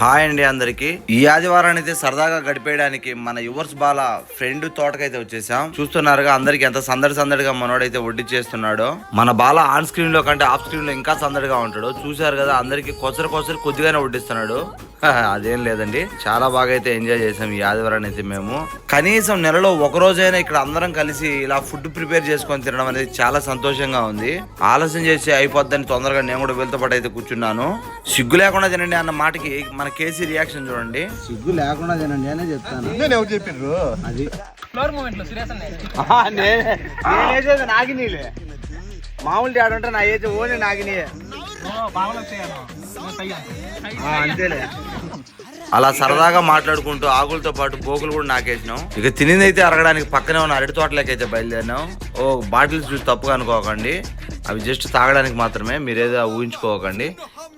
Hi అండి అందరికి. ఈ ఆదివారాన్ని అయితే సరదాగా గడిపేయడానికి మన యువర్స్ బాల ఫ్రెండ్ తోటకైతే వచ్చేసాం. చూస్తున్నారుగా అందరికి ఎంత సందడి సందడిగా మనోడైతే వడ్డీ చేస్తున్నాడో. మన బాల ఆన్ స్క్రీన్లో కంటే ఆఫ్ స్క్రీన్లో ఇంకా సందడిగా ఉంటాడు. చూశారు కదా అందరికి కొసరు కొసరు కొద్దిగానే వడ్డిస్తున్నాడు. అదేం లేదండి. చాలా బాగా అయితే ఎంజాయ్ చేసాం ఈ ఆదివారాన్ని అయితే మేము. కనీసం నెలలో ఒక రోజైనా ఇక్కడ అందరం కలిసి ఇలా ఫుడ్ ప్రిపేర్ చేసుకొని తినడం అనేది చాలా సంతోషంగా ఉంది. ఆలస్యం చేసి అయిపోద్దని తొందరగా నేను కూడా వెళ్తూ పాటు అయితే కూర్చున్నాను. సిగ్గు లేకుండా తినండి అన్న మాటకి మన కేసీ రియాక్షన్ చూడండి. సిగ్గు లేకుండా తినండి అనే చెప్తాను. నేను ఎవరు చెప్పిండ్రు అది. ఫ్లోర్ మూమెంట్లో సురేష్ అన్న నేనేసేది నాగినీలే. మామూలు డాడ్ ఉంటే నా ఏజ్ ఓన్లీ నాగినీయే. అంతేలే. అలా సరదాగా మాట్లాడుకుంటూ ఆకులతో పాటు బోకులు కూడా నాకేసినాం ఇక తినిందైతే అరగడానికి పక్కనే ఉన్న అరటి తోటలోకి అయితే బయలుదేరినాం ఓ బాటిల్స్ చూసి తప్పుగా అనుకోకండి. అవి జస్ట్ తాగడానికి మాత్రమే మీరేదో ఊహించుకోకండి.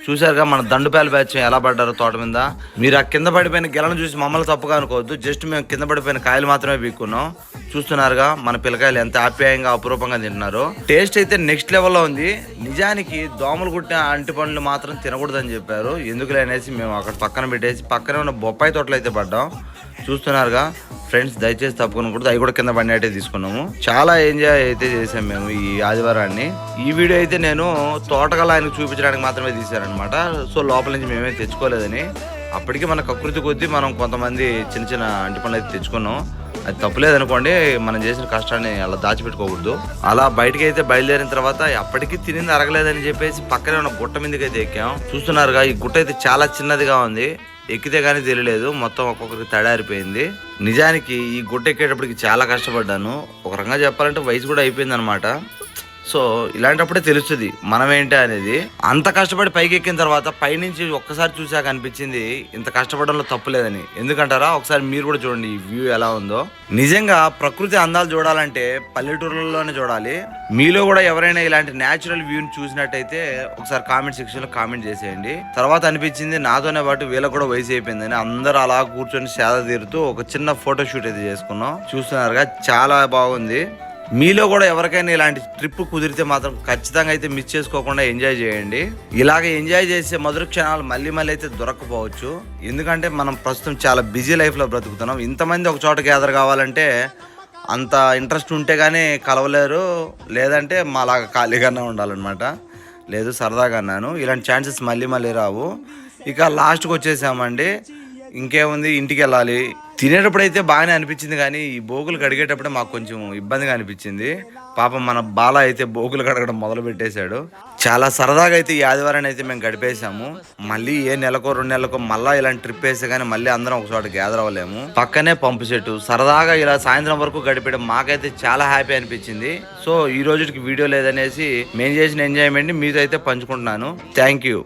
చూసారుగా మన దండుపేల బ్యాచ్ ఎలా పడ్డారో తోట మీద. మీరు ఆ కింద పడిపోయిన గెలను చూసి మమ్మల్ని తప్పుగా అనుకోవద్దు. జస్ట్ మేము కింద పడిపోయిన కాయలు మాత్రమే పీక్కున్నాం. చూస్తున్నారుగా మన పిల్లకాయలు ఎంత ఆప్యాయంగా అపురూపంగా తింటున్నారు. టేస్ట్ అయితే నెక్స్ట్ లెవెల్లో ఉంది. నిజానికి దోమలు కుట్టిన అంటి పండ్లు మాత్రం తినకూడదని చెప్పారు. ఎందుకులే అనేసి మేము అక్కడ పక్కన పెట్టేసి పక్కనే ఉన్న బొప్పాయి తోటలు అయితే పడ్డాం. చూస్తున్నారుగా ఫ్రెండ్స్ దయచేసి తప్పుకోకూడదు అవి కూడా కింద పడినట్టే తీసుకున్నాము. చాలా ఎంజాయ్ అయితే చేసాం మేము ఈ ఆదివారాన్ని. ఈ వీడియో అయితే నేను తోటకల ఆయనకు చూపించడానికి మాత్రమే తీశారనమాట సో లోపల నుంచి మేమే తెచ్చుకోలేదని. అప్పటికి మన కకృతి కొద్దీ మనం కొంతమంది చిన్న చిన్న అంటి పనులు అయితే తెచ్చుకున్నాం. అది తప్పులేదనుకోండి మనం చేసిన కష్టాన్ని అలా దాచిపెట్టుకోకూడదు. అలా బయటకి అయితే బయలుదేరిన తర్వాత ఎప్పటికీ తినింది అరగలేదని చెప్పేసి పక్కనే ఉన్న గుట్ట మీదకి అయితే ఎక్కాం. చూస్తున్నారుగా ఈ గుట్ట అయితే చాలా చిన్నదిగా ఉంది. ఎక్కితే కానీ తెలియలేదు. మొత్తం ఒక్కొక్కరికి తడారిపోయింది నిజానికి ఈ గుట్ట ఎక్కేటప్పటికి చాలా కష్టపడ్డాను. ఒక రకంగా చెప్పాలంటే వయసు కూడా అయిపోయింది అనమాట సో ఇలాంటప్పుడే తెలుస్తుంది మనం ఏంటి అనేది. అంత కష్టపడి పైకి ఎక్కిన తర్వాత పైనుంచి ఒక్కసారి చూసాక అనిపించింది ఇంత కష్టపడంలో తప్పు లేదని. ఎందుకంటారా? ఒకసారి మీరు కూడా చూడండి ఈ వ్యూ ఎలా ఉందో. నిజంగా ప్రకృతి అందాలు చూడాలంటే పల్లెటూర్లలోనే చూడాలి. మీలో కూడా ఎవరైనా ఇలాంటి న్యాచురల్ వ్యూని చూసినట్టయితే ఒకసారి కామెంట్ సెక్షన్లో కామెంట్ చేసేయండి. తర్వాత అనిపించింది నాతోనే పాటు వీళ్ళకి కూడా వయసు అయిపోయిందని అందరూ అలా కూర్చొని సేద తీరుతూ ఒక చిన్న ఫోటో షూట్ అయితే చేసుకున్నాం. చూస్తున్నారుగా చాలా బాగుంది. మీలో కూడా ఎవరికైనా ఇలాంటి ట్రిప్ కుదిరితే మాత్రం ఖచ్చితంగా అయితే మిస్ చేసుకోకుండా ఎంజాయ్ చేయండి. ఇలాగ ఎంజాయ్ చేసే మధుర క్షణాలు మళ్ళీ మళ్ళీ అయితే దొరకపోవచ్చు. ఎందుకంటే మనం ప్రస్తుతం చాలా బిజీ లైఫ్లో బ్రతుకుతున్నాం. ఇంతమంది ఒక చోట గ్యాదర్ కావాలంటే అంత ఇంట్రెస్ట్ ఉంటే కానీ కలవలేరు. లేదంటే మాలాగా ఖాళీగానే ఉండాలన్నమాట. లేదు సరదాగా అన్నాను. ఇలాంటి ఛాన్సెస్ మళ్ళీ మళ్ళీ రావు. ఇక లాస్ట్కి వచ్చేసామండి. ఇంకేముంది? ఇంటికి వెళ్ళాలి తినేటప్పుడు అయితే బాగానే అనిపించింది కానీ ఈ బోగులు కడిగేటప్పుడే మాకు కొంచెం ఇబ్బందిగా అనిపించింది. పాపం మన బాల అయితే బోగులు కడగడం మొదలు పెట్టేశాడు చాలా సరదాగా అయితే ఈ ఆదివారాన్ని అయితే మేము గడిపేశాము. మళ్ళీ ఏ నెలకో రెండు నెలలకో మళ్ళీ ఇలాంటి ట్రిప్ వేస్తే కానీ మళ్ళీ అందరం ఒక చోట గ్యాదర్ అవ్వలేము. పక్కనే పంపు చెట్టు. సరదాగా ఇలా సాయంత్రం వరకు గడిపేయడం మాకైతే చాలా హ్యాపీ అనిపించింది. సో ఈ రోజుకి వీడియో లేదనేసి మేము చేసిన ఎంజాయ్మెంట్ మీతో అయితే పంచుకుంటున్నాను. Thank you